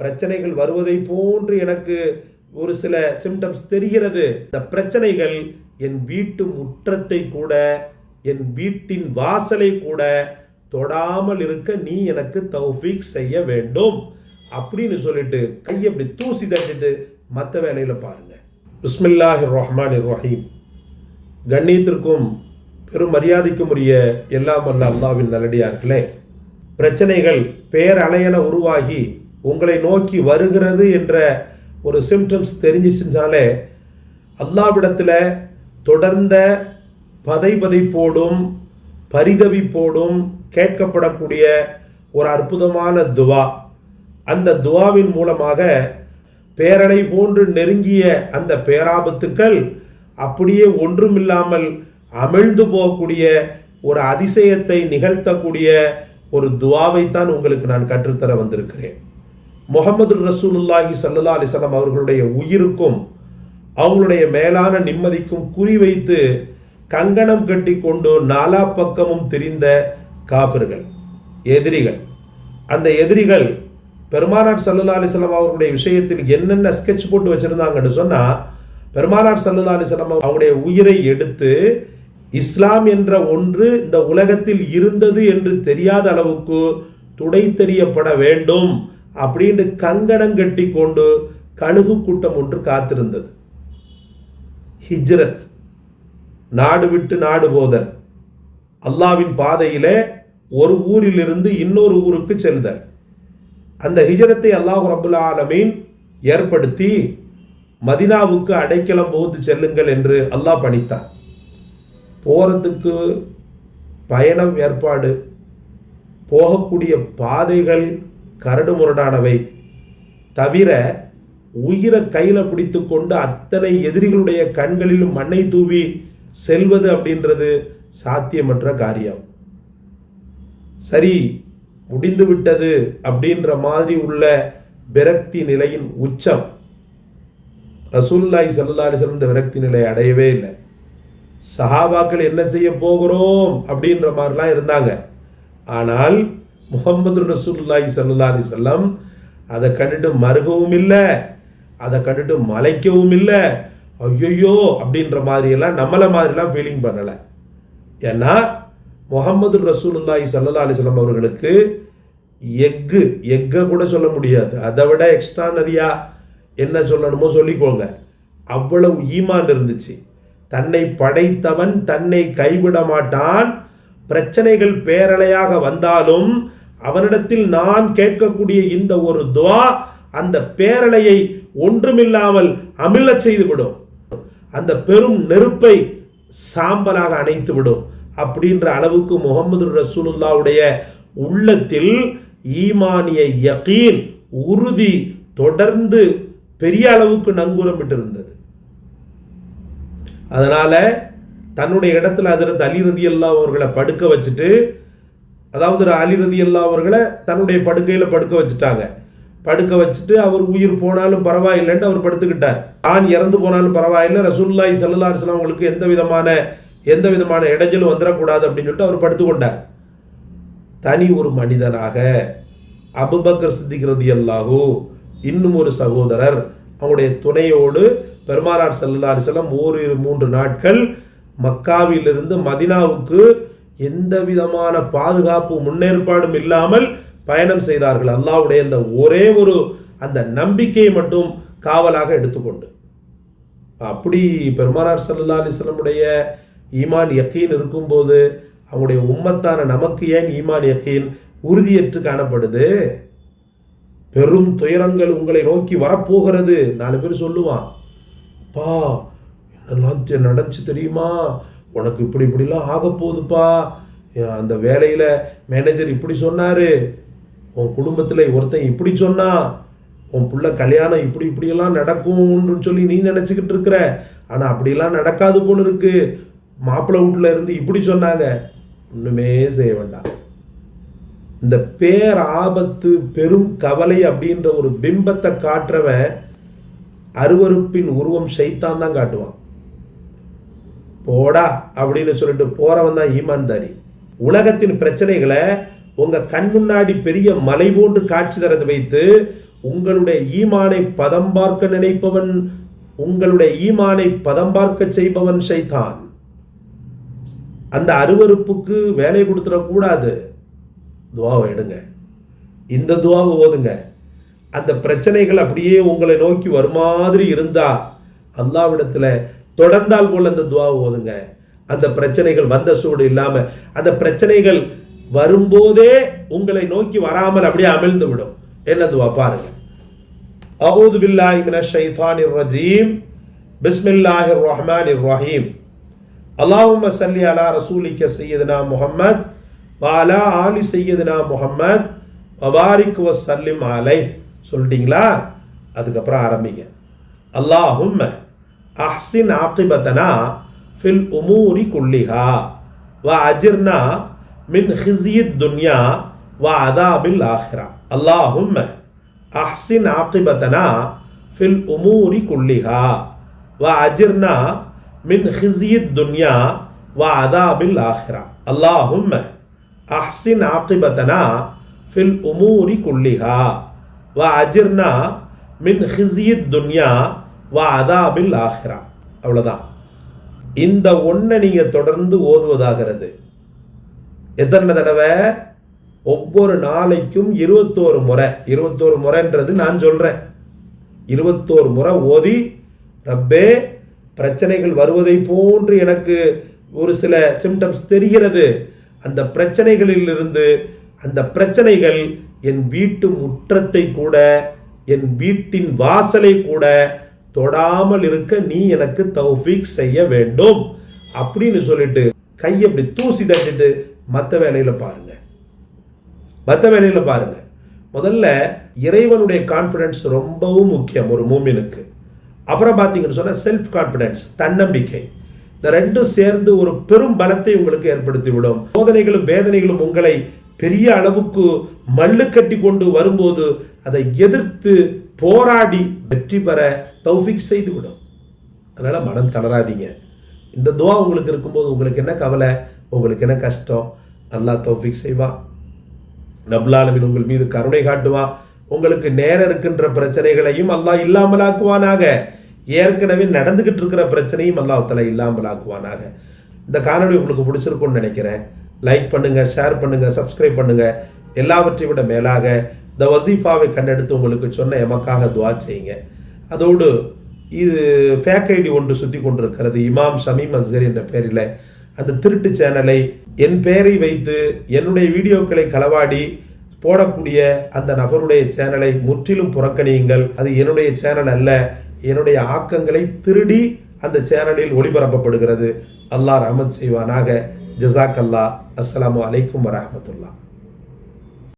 பிரச்சனைகள் வருவதை போன்று எனக்கு ஒரு சில சிம்டம்ஸ் தெரிகிறது. இந்த பிரச்சனைகள் என் வீட்டு முற்றத்தை கூட என் வீட்டின் வாசலை கூட தொடாமல் இருக்க நீ எனக்கு தௌஃபீக் செய்ய வேண்டும். அப்படின்னு சொல்லிட்டு கையை அப்படி தூசி தட்டிட்டு மற்ற வேலையில் பாருங்க. பிஸ்மில்லாஹி ரஹ்மான் ரஹீம் கண்ணியத்திற்கும் பெரும் மரியாதைக்கும் உரிய எல்லாம் வல்ல அல்லாவின் நல்லடியார்களே. பிரச்சனைகள் பேரலையென உருவாகி உங்களை நோக்கி வருகிறது என்ற ஒரு சிம்டம்ஸ் தெரிஞ்சிச்சுனாலே அல்லாவிடத்தில் தொடர்ந்த பதை பதைப்போடும் பரிதவிப்போடும் கேட்கப்படக்கூடிய ஒரு அற்புதமான துவா. அந்த துவாவின் மூலமாக பேரலை போன்று நெருங்கிய அந்த பேராபத்துக்கள் அப்படியே ஒன்றுமில்லாமல் அமிழ்ந்து போகக்கூடிய ஒரு அதிசயத்தை நிகழ்த்தக்கூடிய ஒரு துவாவைத்தான் உங்களுக்கு நான் கற்றுத்தர வந்திருக்கிறேன். முகமது ரசூலுல்லாஹி சல்லா அலிசல்லாம் அவர்களுடைய உயிருக்கும் அவங்களுடைய மேலான நிம்மதிக்கும் குறிவைத்து கங்கணம் கட்டி கொண்டு நாலா பக்கமும் தெரிந்த காஃபிர்கள் எதிரிகள். அந்த எதிரிகள் பெருமானார் சல்லா அலிஸ்லாம் அவர்களுடைய விஷயத்தில் என்னென்ன ஸ்கெட்ச் போட்டு வச்சிருந்தாங்கன்னு சொன்னால் பெருமானார் சல்லா அலிஸ்லாம் அவங்களுடைய உயிரை எடுத்து இஸ்லாம் என்ற ஒன்று இந்த உலகத்தில் இருந்தது என்று தெரியாத அளவுக்கு துடை தெரியப்பட வேண்டும். அப்படின்னு கங்கணம் கட்டி கொண்டு கழுகு கூட்டம் ஒன்று காத்திருந்தது. ஹிஜ்ரத் நாடு விட்டு நாடு போதல். அல்லாவின் பாதையிலே ஒரு ஊரிலிருந்து இன்னொரு ஊருக்கு செல்தல். அந்த ஹிஜரத்தை அல்லாஹ் ரபுல் ஆலமீன் ஏற்படுத்தி மதினாவுக்கு அடைக்கலம் புகுந்து செல்லுங்கள் என்று அல்லாஹ் பணித்தான். போகிறதுக்கு பயணம் ஏற்பாடு போகக்கூடிய பாதைகள் கரடு முரடானவை. தவிர உயிரை கையில் பிடித்து கொண்டு அத்தனை எதிரிகளுடைய கண்களிலும் மண்ணை தூவி செல்வது அப்படின்றது சாத்தியமற்ற காரியம். சரி முடிந்து விட்டது அப்படின்ற மாதிரி உள்ள விரக்தி நிலையின் உச்சம். ரசூல்லாய் சல்லா அலிஸ்லம் இந்த விரக்தி நிலை அடையவே இல்லை. சஹாபாக்கள் என்ன செய்ய போகிறோம் அப்படின்ற மாதிரிலாம் இருந்தாங்க. ஆனால் முகமது ரசூல்லாய் சல்லா செல்லம் அதை கண்டுட்டு மருகவும் இல்லை அதை கண்டுட்டு மலைக்கவும் இல்லை. ஐயோயோ அப்படின்ற மாதிரியெல்லாம் நம்மளை மாதிரிலாம் ஃபீலிங் பண்ணலை. ஏன்னா முகமது ரசூலுல்லாஹி சல்லா அலிஸ்லாம் அவர்களுக்கு எக்கு எக்கை கூட சொல்ல முடியாது. அதை விட எக்ஸ்ட்ரா என்ன சொல்லணுமோ சொல்லிக்கோங்க. அவ்வளவு ஈமான் இருந்துச்சு. தன்னை படைத்தவன் தன்னை கைவிட மாட்டான் பிரச்சனைகள் பேரலையாக வந்தாலும் அவனிடத்தில் நான் கேட்கக்கூடிய இந்த ஒரு துவா அந்த பேரலையை ஒன்றுமில்லாமல் அமிழ செய்துவிடும். அந்த பெரும் நெருப்பை சாம்பலாக அணைத்து விடும் அப்படின்ற அளவுக்கு முகமது ரசூலுல்லாவுடைய உள்ளத்தில் ஈமானிய யகீன் உறுதி தொடர்ந்து பெரிய அளவுக்கு நங்கூரமிட்டு இருந்தது அதனால தன்னுடைய இடத்துல ஹசரத் அலி ரதி அல்லா அவர்களை படுக்க வச்சுட்டு அதாவது அலி ரதி அல்லா அவர்களை தன்னுடைய படுக்கையில் படுக்க வச்சுட்டாங்க. படுக்க வச்சுட்டு அவர் உயிர் போனாலும் பரவாயில்லைன்னு அவர் படுத்துக்கிட்டார். ஆண் இறந்து போனாலும் பரவாயில்லை. ரசூல்லாய் சல்லா அலிஸ்லாம் அவங்களுக்கு எந்த விதமான எந்த விதமான இடைஞ்சலும் வந்துடக்கூடாது அப்படின்னு சொல்லிட்டு அவர் படுத்துக்கொண்டார் தனி ஒரு மனிதனாக அபுபக்கர் சித்திக்கிறது எல்லாகோ இன்னும் ஒரு சகோதரர் அவங்களுடைய துணையோடு பெருமானார் சல்லா அலிஸ்லாம் ஓரிரு மூன்று நாட்கள் மக்காவிலிருந்து மதினாவுக்கு எந்த விதமான பாதுகாப்பு முன்னேற்பாடும் இல்லாமல் பயணம் செய்தார்கள். அல்லாவுடைய அந்த ஒரே ஒரு அந்த நம்பிக்கையை மட்டும் காவலாக எடுத்துக்கொண்டு. அப்படி பெருமானார் சல்லா அலிஸ்லமுடைய ஈமான் யக்கீன் இருக்கும்போது அவங்களுடைய உம்மத்தான நமக்கு ஏன் ஈமான் யக்கீன் உறுதியற்று காணப்படுது? பெரும் துயரங்கள் உங்களை நோக்கி வரப்போகிறது. நாலு பேர் சொல்லுவான் பா என்னெல்லாம் நடந்துச்சு தெரியுமா? உனக்கு இப்படி இப்படிலாம் ஆக போகுதுப்பா அந்த வேலையில் மேனேஜர் இப்படி சொன்னார். உன் குடும்பத்தில் ஒருத்தன் இப்படி சொன்னான் உன் பிள்ளை கல்யாணம் இப்படி இப்படியெல்லாம் நடக்கும்னு சொல்லி நீ நினச்சிக்கிட்டு இருக்கிற. ஆனால் அப்படிலாம் நடக்காது போல இருக்கு. மாப்பிள்ளை வீட்டில் இருந்து இப்படி சொன்னாங்க. ஒன்றுமே செய்ய வேண்டாம். இந்த பேர் ஆபத்து பெரும் கவலை அப்படின்ற ஒரு பிம்பத்தை காட்டுறவன் அருவருப்பின் உருவம் சைத்தான் தான் காட்டுவான். போடா அப்படின்னு சொல்லிட்டு போறவன் தான் ஈமான்தாரி. உலகத்தின் பிரச்சனைகளை உங்க கண் முன்னாடி பெரிய மலை போன்று காட்சி தரதை வைத்து உங்களுடைய ஈமானை பதம் பார்க்க நினைப்பவன் உங்களுடைய ஈமானை பதம் பார்க்க செய்பவன் சைத்தான் அந்த அருவருப்புக்கு வேலை கொடுத்துடக்கூடாது. துவாவை எடுங்க. இந்த துவாவை ஓதுங்க. அந்த பிரச்சனைகள் அப்படியே உங்களை நோக்கி வருமாதிரி இருந்தா அல்லாவிடத்துல தொடர்ந்தால் போல் அந்த துவா ஓதுங்க. அந்த பிரச்சனைகள் வந்த சூடு இல்லாமல் அந்த பிரச்சனைகள் வரும்போதே உங்களை நோக்கி வராமல் அப்படியே அமிழ்ந்து விடும். என்ன துவா? பாருங்க. அவுது பில்லாஹி மின ஷைத்தான் ரஜீம். பிஸ்மில்லாஹி ரஹ்மான் ரஹீம். அல்லாஹும் சல்லி அலா ரசூலிக்க செய்யதுனா முஹம்மத் வாலா ஆலி செய்யதுனா முகம்மத் வபாரிக் வசல்லிம் ஆலை சொல்லிட்டீங்களா? அதுக்கப்புறம் ஆரம்பிங்க. அல்லாஹும் أحسن عاقبتنا في الأمور كلها وأجرنا من خزي الدنيا وعذاب الآخرة. اللهم أحسن عاقبتنا في الأمور كلها وأجرنا من خزي الدنيا وعذاب الآخرة. اللهم أحسن عاقبتنا في الأمور كلها وأجرنا من خزي الدنيا வா அதாபில் ஆஹிரா அவ்வளோதான் இந்த ஒன்றை நீங்கள் தொடர்ந்து ஓதுவதாகிறது. எத்தனை தடவை? ஒவ்வொரு நாளைக்கும் இருபத்தோரு முறை. இருபத்தோரு முறைன்றது நான் சொல்கிறேன் இருபத்தோரு முறை ஓதி ரப்பே பிரச்சனைகள் வருவதை போன்று எனக்கு ஒரு சில சிம்டம்ஸ் தெரிகிறது. அந்த பிரச்சனைகளிலிருந்து அந்த பிரச்சனைகள் என் வீட்டு முற்றத்தை கூட என் வீட்டின் வாசலை கூட தொடாமல் இருக்க நீ எனக்கு தௌஃபீக் செய்ய வேண்டும். அப்படின்னு சொல்லிட்டு கையை அப்படி தூசி தட்டிட்டு மற்ற வேலையில் பாருங்க. மற்ற வேலையில் பாருங்க. முதல்ல இறைவனுடைய கான்ஃபிடன்ஸ் ரொம்பவும் முக்கியம் ஒரு மூமினுக்கு. அப்புறம் பார்த்தீங்கன்னு சொன்னால் செல்ஃப் கான்ஃபிடன்ஸ் தன்னம்பிக்கை. இந்த ரெண்டும் சேர்ந்து ஒரு பெரும் பலத்தை உங்களுக்கு ஏற்படுத்தி விடும் சோதனைகளும் வேதனைகளும் உங்களை பெரிய அளவுக்கு மல்லு கட்டி கொண்டு வரும்போது அதை எதிர்த்து போராடி வெற்றி பெற தௌஃபிக் செய்து விடும் அதனால் மனம் தளராதீங்க. இந்த துவா உங்களுக்கு இருக்கும்போது உங்களுக்கு என்ன கவலை? உங்களுக்கு என்ன கஷ்டம்? நல்லா தௌஃபிக் செய்வா. நப்லாலமின் உங்கள் மீது கருணை காட்டுவா. உங்களுக்கு நேரம் இருக்கின்ற பிரச்சனைகளையும் அல்லாஹ் இல்லாமலாக்குவானாக. ஏற்கனவே நடந்துக்கிட்டு இருக்கிற பிரச்சனையும் அல்லாஹ் இல்லாமலாக்குவானாக. இந்த காணொலி உங்களுக்கு பிடிச்சிருக்கும்னு நினைக்கிறேன். லைக் பண்ணுங்கள் ஷேர் பண்ணுங்கள் சப்ஸ்கிரைப் பண்ணுங்கள் எல்லாவற்றை விட மேலாக இந்த வசீஃபாவை கண்டெடுத்து உங்களுக்கு சொன்ன எமக்காக துவா செய்யுங்க. அதோடு இது ஃபேக் ஐடி ஒன்று சுற்றி கொண்டிருக்கிறது. இமாம் ஷமீம் அஸ்கர் என்ற பெயரில் அந்த திருட்டு சேனலை என் பெயரை வைத்து என்னுடைய வீடியோக்களை களவாடி போடக்கூடிய அந்த நபருடைய சேனலை முற்றிலும் புறக்கணியுங்கள். அது என்னுடைய சேனல் அல்ல என்னுடைய ஆக்கங்களை திருடி அந்த சேனலில் ஒளிபரப்பப்படுகிறது. அல்லாஹ் ரஹமத் செய்வானாக. ஜசாக் அல்லா அஸ்லாம் அலைக்கும் வரஹமத்துல்லா